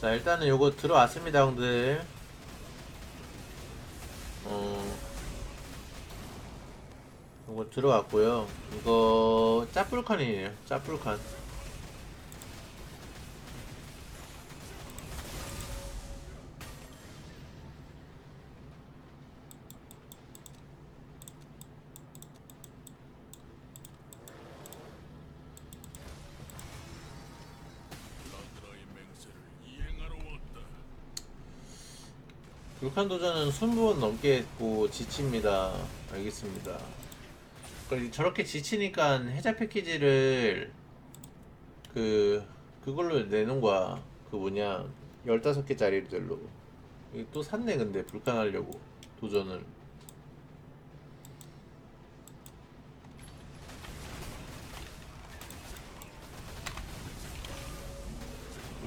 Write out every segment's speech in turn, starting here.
자 일단은 요거 들어왔습니다 형들. 어 요거 들어왔고요. 이거 짭불칸이에요 짭불칸 6판 도전은 20분 넘게 했고 지칩니다. 알겠습니다. 그리고 저렇게 지치니까 해자 패키지를 그 그걸로 내는 거야. 그 뭐냐 15개짜리들로 또 샀네 근데 불칸하려고 도전을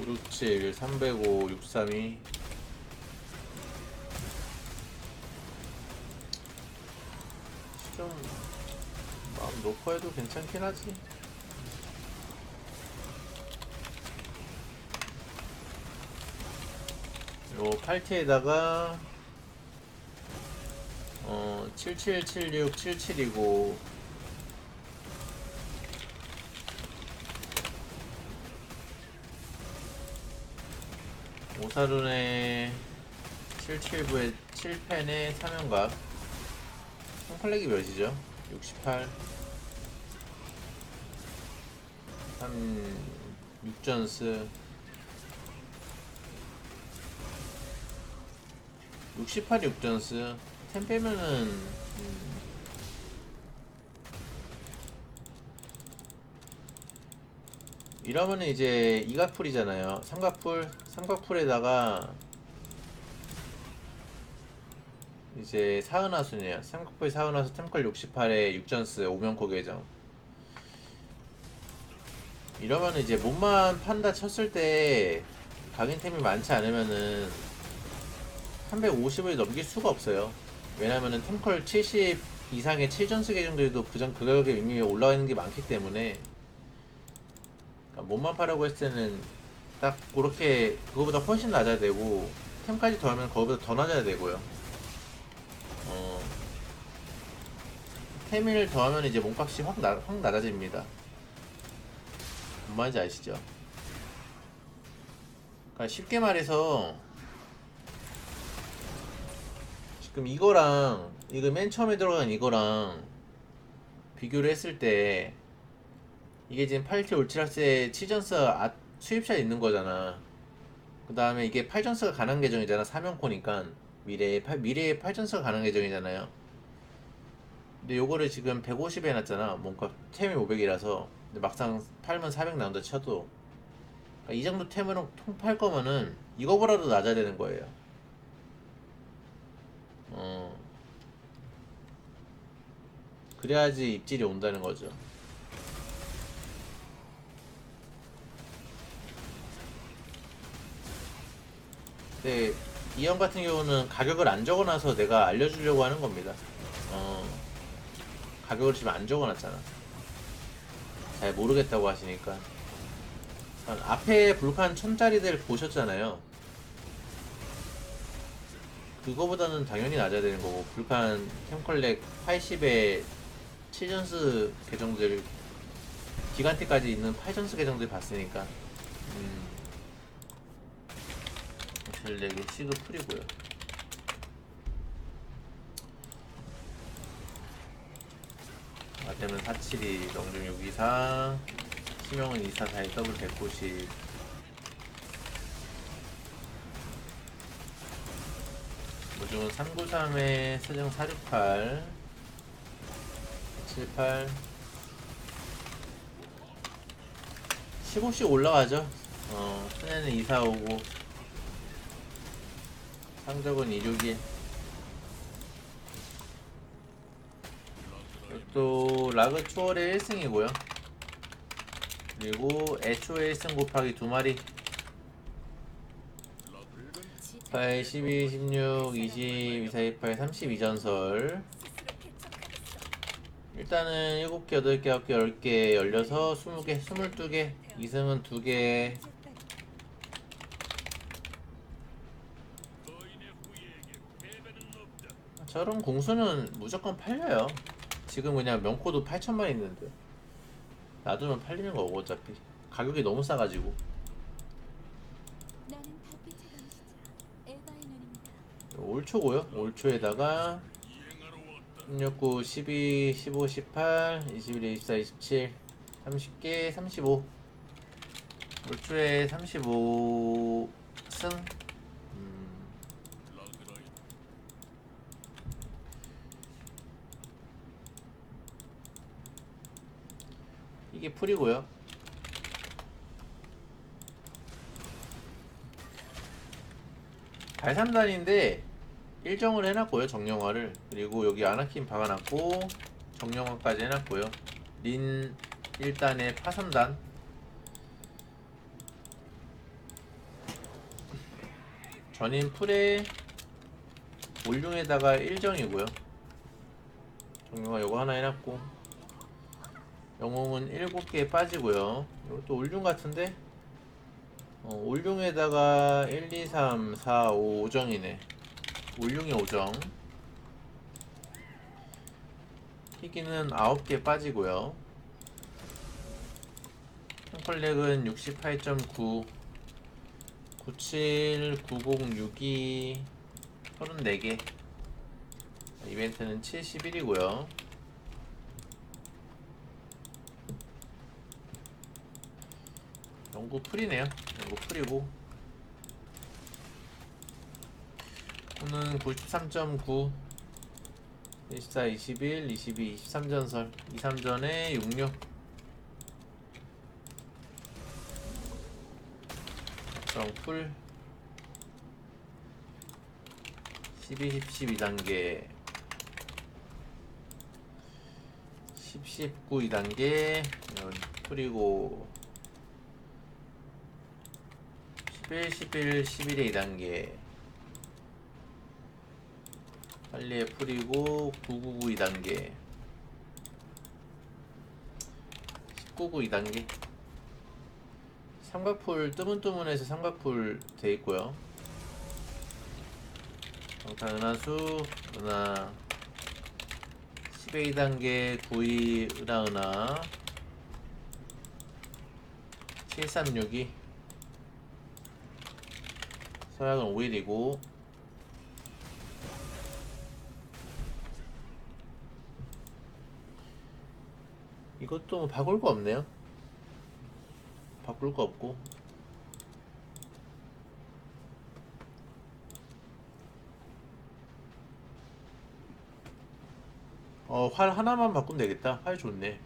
567, 305 632 좀 마음 놓고 해도 괜찮긴 하지. 요 팔티에다가 어 7776, 77이고 오사룬의 77부에 7펜의 사면각 홈컬렉이 몇이죠? 68 3 6전스. 68 6전스. 템 빼면은 음, 이러면은 이제 이각풀이잖아요. 삼각풀? 삼각풀에다가 이제 사은하수네요. 삼각부의 사은하수 템컬 68에 6전스 오명코 계정. 이러면 이제 몸만 판다 쳤을 때 각인템이 많지 않으면은 350을 넘길 수가 없어요. 왜냐면은 템컬 70 이상의 7전스 계정들도 그전 그 가격에 이미 올라가 있는 게 많기 때문에 그러니까 몸만 파라고 했을 때는 딱 그렇게 그거보다 훨씬 낮아야 되고 템까지 더하면 그거보다 더 낮아야 되고요. 어, 템을 더하면 이제 몸값이 확, 나, 확 낮아집니다. 뭔 말인지 아시죠? 그러니까 쉽게 말해서 지금 이거랑 이거 맨 처음에 들어간 이거랑 비교를 했을 때 이게 지금 8T 올티락스에 7전스 아, 수입샷 있는 거잖아. 그 다음에 이게 8전스가 가난 계정이잖아. 사명코니까. 미래에 8, 미래에 8전스가 가는 계정이잖아요. 근데 요거를 지금 150에 해놨잖아. 뭔가 템이 500이라서. 근데 막상 팔면 400 나온다 쳐도. 그러니까 이 정도 템으로 통팔 거면은 이거보다도 낮아야 되는 거예요. 어. 그래야지 입질이 온다는 거죠. 근데 이 형 같은 경우는 가격을 안 적어놔서 내가 알려주려고 하는 겁니다. 어, 가격을 지금 안 적어놨잖아. 잘 모르겠다고 하시니까. 아, 앞에 불칸 천짜리들 보셨잖아요. 그거보다는 당연히 낮아야 되는 거고, 불칸 캠컬렉 80에 7전스 계정들, 기간테까지 있는 8전스 계정들 봤으니까. 음. 젤렉의 시그 풀이고요. 아테는 472, 명중 624, 치명은 244에 더블 190. 무중은 393에 세정 468, 78, 15씩 올라가죠. 어, 순에는 245고, 상적은 261. 또 라그 추월의 1승이고요. 그리고 애초에 1승 곱하기 두 마리. 8, 12, 16, 20, 24, 28, 32전설. 일단은 7개, 8개, 9개, 10개 열려서 20개, 22개. 2승은 2개. 저런 공수는 무조건 팔려요. 지금 그냥 명코도 8천만 있는데 놔두면 팔리는 거고 어차피 가격이 너무 싸가지고 나는 달빛의 감시자 에바의 눈입니다. 올 초고요. 올 초에다가 이행하러 왔다. 16, 9, 12, 15, 18, 21, 24, 27, 30개, 35. 올 초에 35 승. 음, 라그라이 이게 풀이고요. 발삼단인데 일정을 해놨고요 정령화를. 그리고 여기 아나킨 박아놨고 정령화까지 해놨고요. 린 1단에 파삼단. 전인 풀에 올룡에다가 일정이고요. 정령화 요거 하나 해놨고 영웅은 7개 빠지고요 이것도 올룡 같은데 어, 올룡에다가 1, 2, 3, 4, 5, 5정이네. 올룡이 5정. 희귀는 9개 빠지고요. 템플렉은 68.9, 97, 90, 62, 34개. 이벤트는 71이고요. 연구 풀이네요. 연구 풀이고. 오는 93.9 24, 21, 22, 23전설 2, 3전에 66 정풀. 12, 10, 12단계. 10, 19 2단계. 풀이고 11, 11, 11의 2단계. 빨리에 풀이고 999 2단계. 1999 2단계. 삼각풀 뜨문뜨문해서 삼각풀 돼 있고요. 정탄 은하수 은하. 10의 2단계 92 은하 은하. 7362 서약은 5일이고. 이것도 뭐 바꿀 거 없네요. 바꿀 거 없고. 어 활 하나만 바꾸면 되겠다. 활 좋네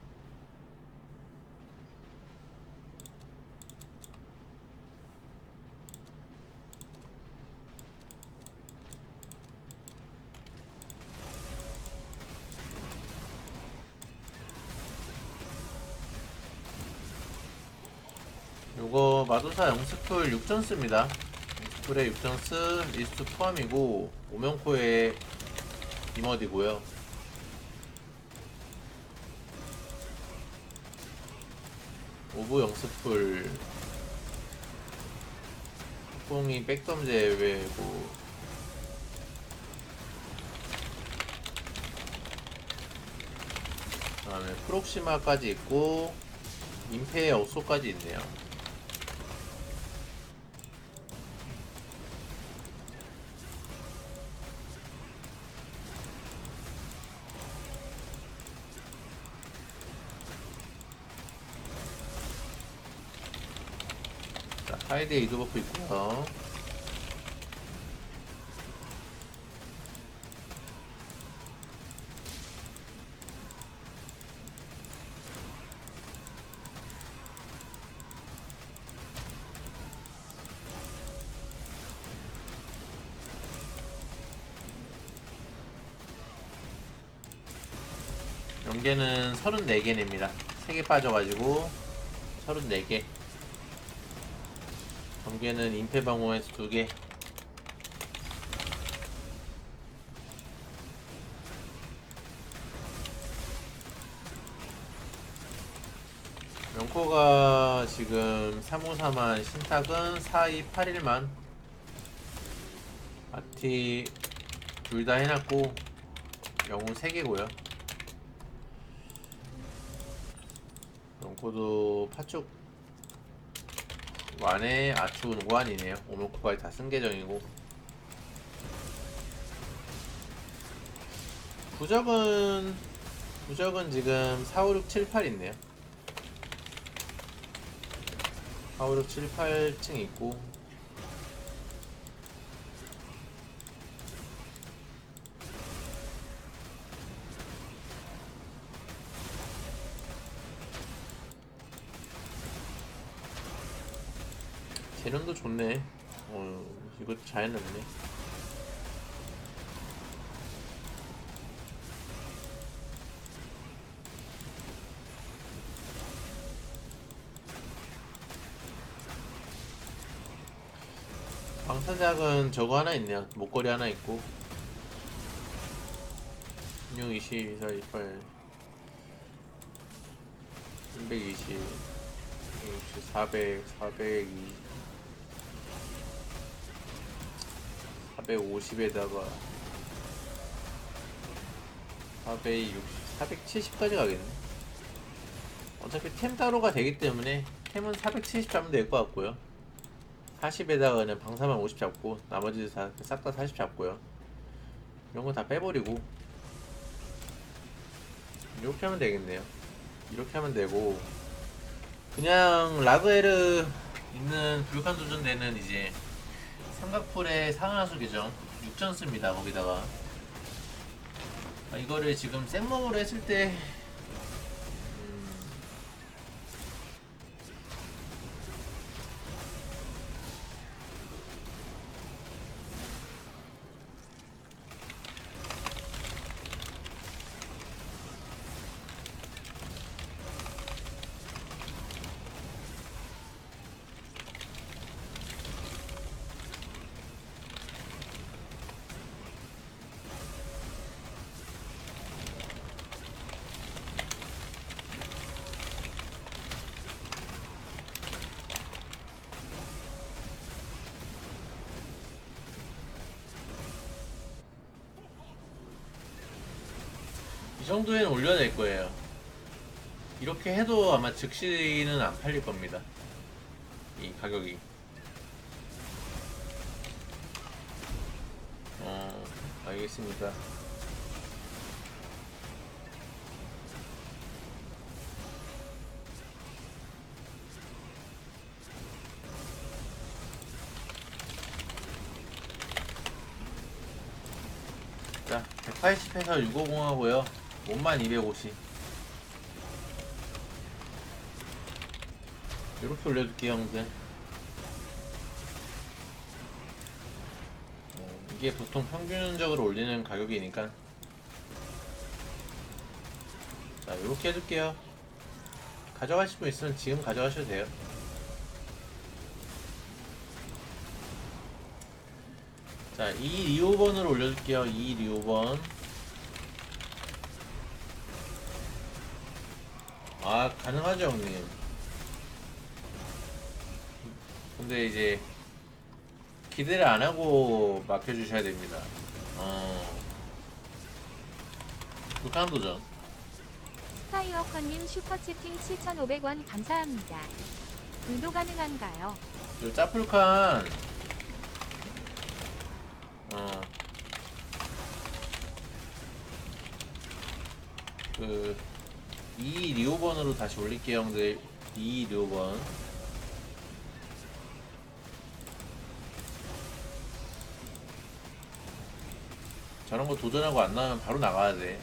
영스풀 6전스입니다. 영스풀에 6전스 리스트 포함이고 오명코에 이머디고요. 오브 영스풀 뽕이 백덤 제외고 그 다음에 프록시마까지 있고 임페 어소까지 있네요. 자, 하이드에 이도 버프 있고요. 연계는 34개 냅니다. 3개 빠져가지고 34개. 경계는 임페 방어에서 2개. 명코가 지금 353만 신탁은 4281만 아티 둘 다 해놨고 영웅 3개고요 롱코도 파축 완에 아축은 5완이네요. 오목코까지 다쓴 계정이고. 부적은 부적은 지금 4, 5, 6, 7, 8 있네요. 4, 5, 6, 7, 8층 있고 좋네 어 이거 잘 넣네 방사작은 저거 하나 있네요. 목걸이 하나 있고. 16, 20, 24, 28, 320, 160, 400, 402, 450에다가 460, 470까지 가겠네. 어차피 템 따로가 되기 때문에 템은 470 잡으면 될 것 같고요. 40에다가 그냥 방사만 50 잡고 나머지 싹다 40 잡고요 이런 거 다 빼버리고 이렇게 하면 되겠네요 이렇게 하면 되고 그냥 라그에르 있는 불칸 도전대는 이제 삼각풀의 상하수 계정 6전 씁니다 거기다가. 아, 이거를 지금 생몸으로 했을 때 정도에는 올려야 될 거예요. 이렇게 해도 아마 즉시는 안 팔릴 겁니다. 이 가격이. 어, 알겠습니다. 자, 180에서 650 하고요. 5만 250. 이렇게 올려줄게요, 형들. 어, 이게 보통 평균적으로 올리는 가격이니까. 자, 이렇게 해줄게요. 가져가실 분 있으면 지금 가져가셔도 돼요. 자, 2, 2호번으로 올려줄게요. 2, 2호번. 아, 가능하죠, 형님. 근데 이제, 기대를 안 하고 맡겨주셔야 됩니다. 어. 북한 도전. 스타이워커님 슈퍼채팅 7,500원 감사합니다. 의도 가능한가요? 요 짜풀칸 어. 그, 2 리오번으로 다시 올릴게요, 형들. 2 리오번. 저런 거 도전하고 안 나오면 바로 나가야 돼.